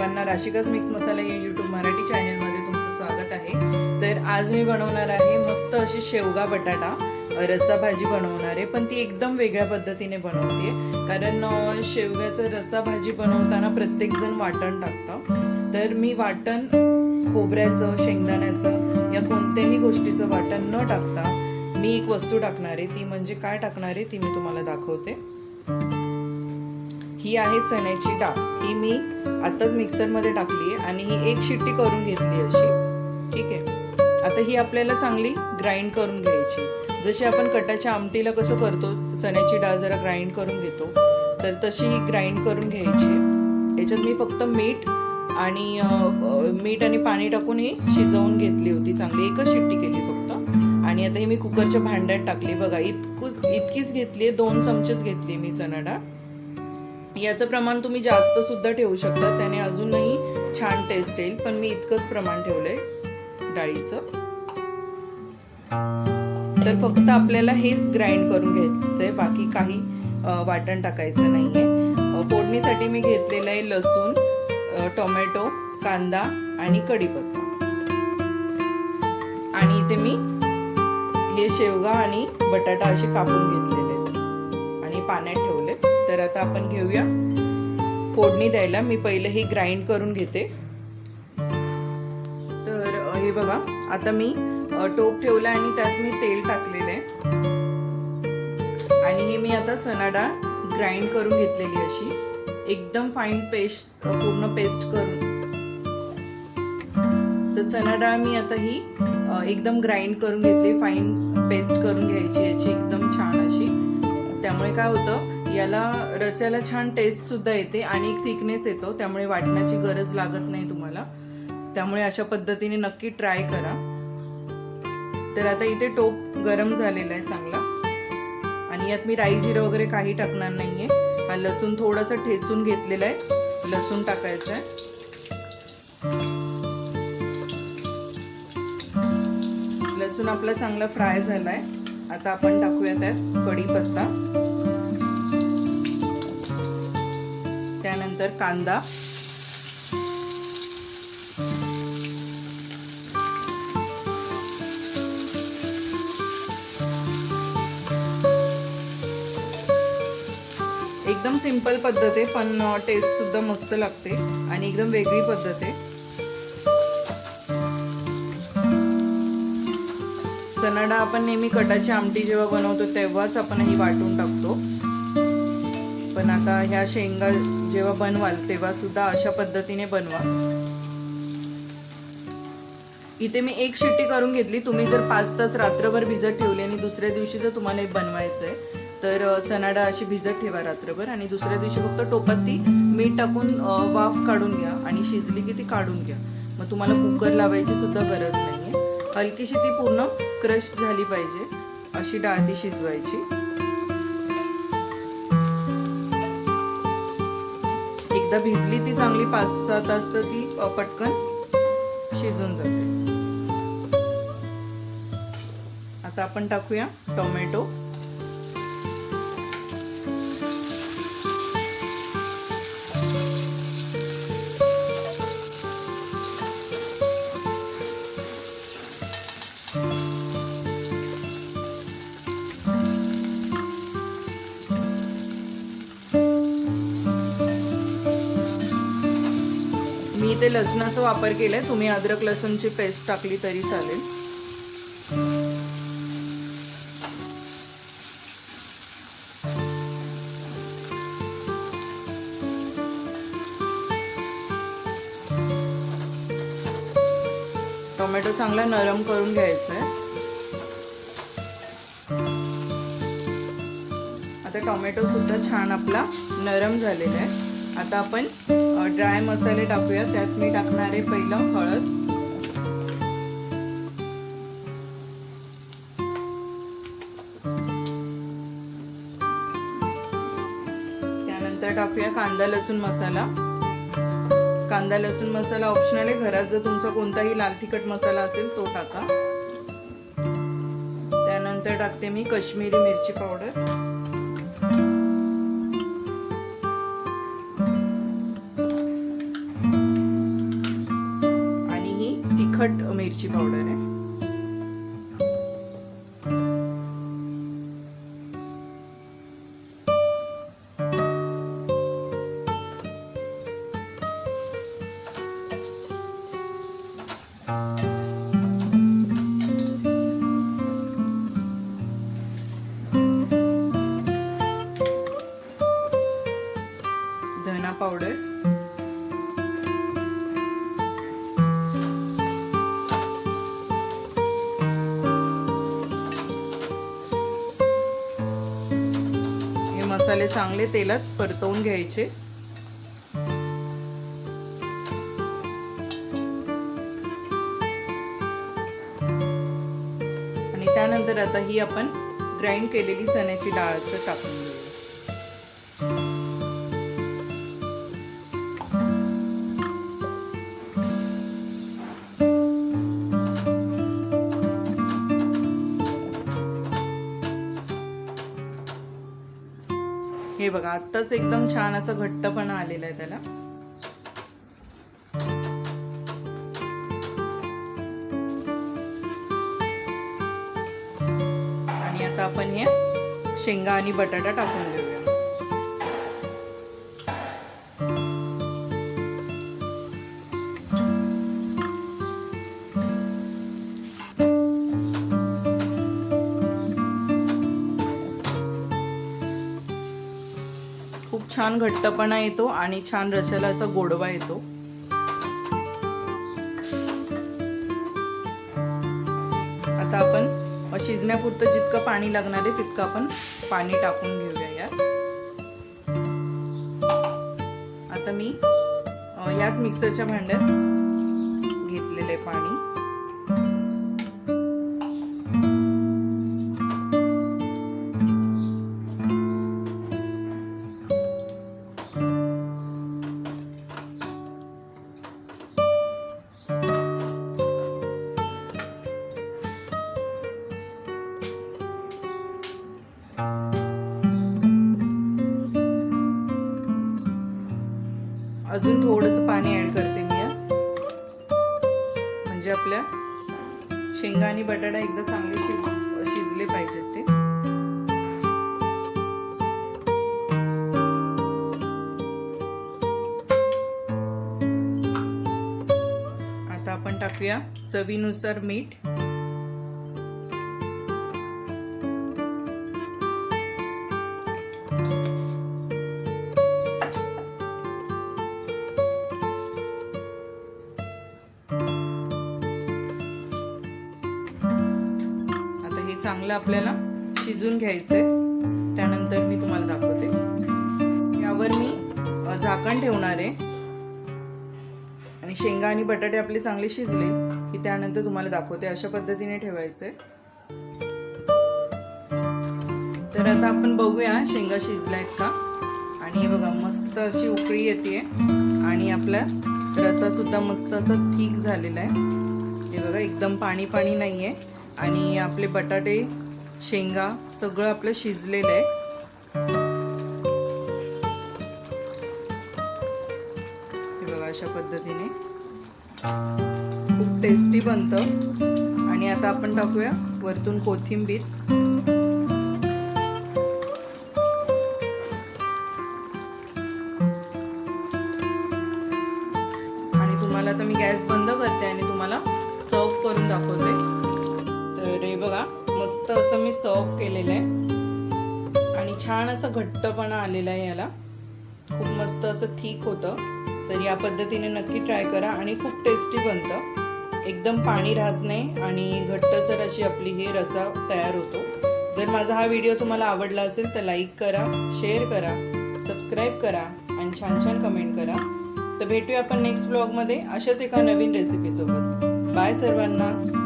सर्वांना राशिकाच मिक्स मसाला या यूट्यूब मराठी चॅनलमध्ये तुमचं स्वागत आहे. तर आज मी बनवणार आहे मस्त अशी शेवगा बटाटा. रसा भाजी बनवणार आहे पण ती एकदम वेगळ्या पद्धतीने बनवते. कारण शेवग्याचं रसा भाजी बनवताना प्रत्येकजण वाटण टाकतं. तर मी वाटण खोबऱ्याचं शेंगदाण्याचं या कोणत्याही गोष्टीचं वाटण न टाकता मी एक वस्तू टाकणार आहे. ती म्हणजे काय टाकणार आहे ती मी तुम्हाला दाखवते. ही आहे चण्याची डाळ. ही मी आताच मिक्सरमध्ये टाकली आहे आणि ही एक शिट्टी करून घेतली अशी. ठीक आहे? आता ही आपल्याला चांगली ग्राइंड करून घ्यायची. जशी आपण कटाच्या आमटीला कसं करतो चण्याची डाळ जरा ग्राइंड करून घेतो तर तशी ही ग्राइंड करून घ्यायची याच्यात मी फक्त मीठ आणि मीठ आणि पाणी टाकून ही शिजवून घेतली होती. चांगली एकच शिट्टी केली फक्त. आणि आता ही मी कुकरच्या भांड्यात टाकली. बघा इतकूच इतकीच घेतली आहे. दोन चमचेच घेतली मी चणा डाळ. याचं प्रमाण तुम्ही जास्त सुद्धा ठेवू शकता. त्याने अजूनही छान टेस्ट येईल. पण मी इतकंच प्रमाण ठेवलंय डाळीचं. तर फक्त आपल्याला हेच ग्राइंड करून घ्यायचं आहे बाकी काही वाटण टाकायचं नाहीये. फोडणीसाठी मी घेतलेलं आहे लसूण टोमॅटो कांदा आणि कढीपत्ता. आणि इथे मी हे शेवगा आणि बटाटा असे कापून घेतलेले आहेत. आणि पाण्यात तर आता आपण घेऊया. फोडणी द्यायला. मी पहिले हे ग्राइंड करून घेते. तर हे बघा. आता मी टोप ठेवला आणि त्यात मी तेल टाकलेलं आहे. आणि हे मी आता चणा डाळ ग्राइंड करून घेतलेली अशी. एकदम फाईन पेस्ट पूर्ण पेस्ट करून. तर चणा डाळ मी आता ही एकदम ग्राइंड करून घेतली. फाईन पेस्ट करून घ्यायची याची. एकदम छान अशी. त्यामुळे काय होतं याला रस्याला छान टेस्ट सुद्धा येते आणि एक थिकनेस येतो त्यामुळे वाटण्याची गरज लागत नाही तुम्हाला. त्यामुळे अशा पद्धतीने नक्की ट्राय करा. तर आता इथे टोप गरम झालेला आहे चांगला. आणि यात मी राई जिरं वगैरे काही टाकणार नाहीये. हा लसूण थोडासा ठेचून घेतलेला आहे. लसूण टाकायचं आहे. लसूण आपला चांगला फ्राय झालाय. आता आपण टाकूया त्यात कढीपत्ता. त्यानंतर कांदा. एकदम सिंपल पद्धत आहे पण टेस्ट सुद्धा मस्त लागते आणि एकदम वेगळी पद्धत आहे. चणाडा आपण नेहमी कटाची आमटी जेव्हा बनवतो तेव्हाच आपण ही वाटून टाकतो. पण आता ह्या शेंगा जेव्हा बनवाल तेव्हा सुद्धा अशा पद्धतीने बनवा. इथे मी एक शिट्टी करून घेतली. तुम्ही जर पाच तास रात्रभर भिजत ठेवली आणि दुसऱ्या दिवशी जर तुम्हाला बनवायचं आहे तर अ, चणा डाळ अशी भिजत ठेवा रात्रभर आणि दुसऱ्या दिवशी फक्त टोपात ती मीठ टाकून वाफ काढून घ्या आणि शिजली की ती काढून घ्या. मग तुम्हाला कुकर लावायची सुद्धा गरज नाहीये. हलकीशी ती पूर्ण क्रश झाली पाहिजे अशी डाळ ती शिजवायची. एकदा भिजली ती चांगली पाच सहा तास तर ती पटकन शिजून जाते. आता आपण टाकूया टोमॅटो. इथे लसणाचा वापर केलाय. तुम्ही अद्रक लसणची पेस्ट टाकली तरी चालेल. टोमॅटो चांगला नरम करून घ्यायचा आहे आता टोमॅटो सुद्धा छान आपला नरम झालेला आहे. आता आपण ड्राय मसाले टाकूया. त्यात मी टाकणार आहे पहिलं हळद. त्यानंतर टाकूया कांदा लसूण मसाला. कांदा लसूण मसाला ऑप्शनल आहे. घरात जर तुमचा कोणताही लाल तिखट मसाला असेल तो टाका. त्यानंतर टाकते मी कश्मीरी मिरची पावडर. मिरची पावडर आहे मसाले चांगले तेलात परतवून घ्यायचे. आणि त्यानंतर आता ही आपण ग्राइंड केलेली चण्याची डाळचं टाकून हे बघा आत्ताच एकदम छान असं घट्टपणा आलेला आहे त्याला. आणि आता आपण हे शेंगा आणि बटाटा टाकून घेऊया खूप छान घट्टपणा येतो आणि छान रश्याला असा गोडवा येतो. आता आपण शिजण्यापुरतं जितकं पाणी लागणार आहे तितकं आपण पाणी टाकून घेऊया यात. आता मी याच मिक्सरच्या भांड्यात घेतलेले पाणी. शेंगा आणि बटाटा एकदा चांगले शिज शिजले पाहिजेत ते. आता आपण टाकूया चवीनुसार मीठ. चांगलं आपल्याला शिजून घ्यायचं आहे त्यानंतर मी तुम्हाला दाखवते. यावर मी झाकण ठेवणार आहे. आणि शेंगा आणि बटाटे आपले चांगले शिजले की त्यानंतर तुम्हाला दाखवते अशा पद्धतीने ठेवायचे तर आता आपण बघूया शेंगा शिजल्यात का. आणि हे बघा मस्त अशी उकळी येते आणि आपला रसा सुद्धा मस्त असा ठीक झालेला आहे. हे बघा एकदम पाणी पाणी नाही आहे आणि आपले बटाटे शेंगा सगळं आपलं शिजलेलं आहे. हे बघा अशा पद्धतीने. खूप टेस्टी बनतं. आणि आता आपण टाकूया वरतून कोथिंबीर. आणि तुम्हाला आता मी गॅस बंद करते आणि तुम्हाला सर्व करून दाखवते. मस्त असं मी सर्व केलेलं आहे. आणि छान असं घट्टपणा आलेला आहे याला. खूप मस्त असं थीक होतं. तर या पद्धतीने नक्की ट्राय करा आणि खूप टेस्टी बनतं. एकदम पाणी राहत नाही आणि घट्टसर अशी आपली हे रसा तयार होतो. जर माझा हा व्हिडिओ तुम्हाला आवडला असेल तर लाईक करा शेअर करा सबस्क्राईब करा आणि छान छान कमेंट करा. तर भेटूया आपण नेक्स्ट ब्लॉगमध्ये अशाच एका नवीन रेसिपीसोबत बाय सर्वांना.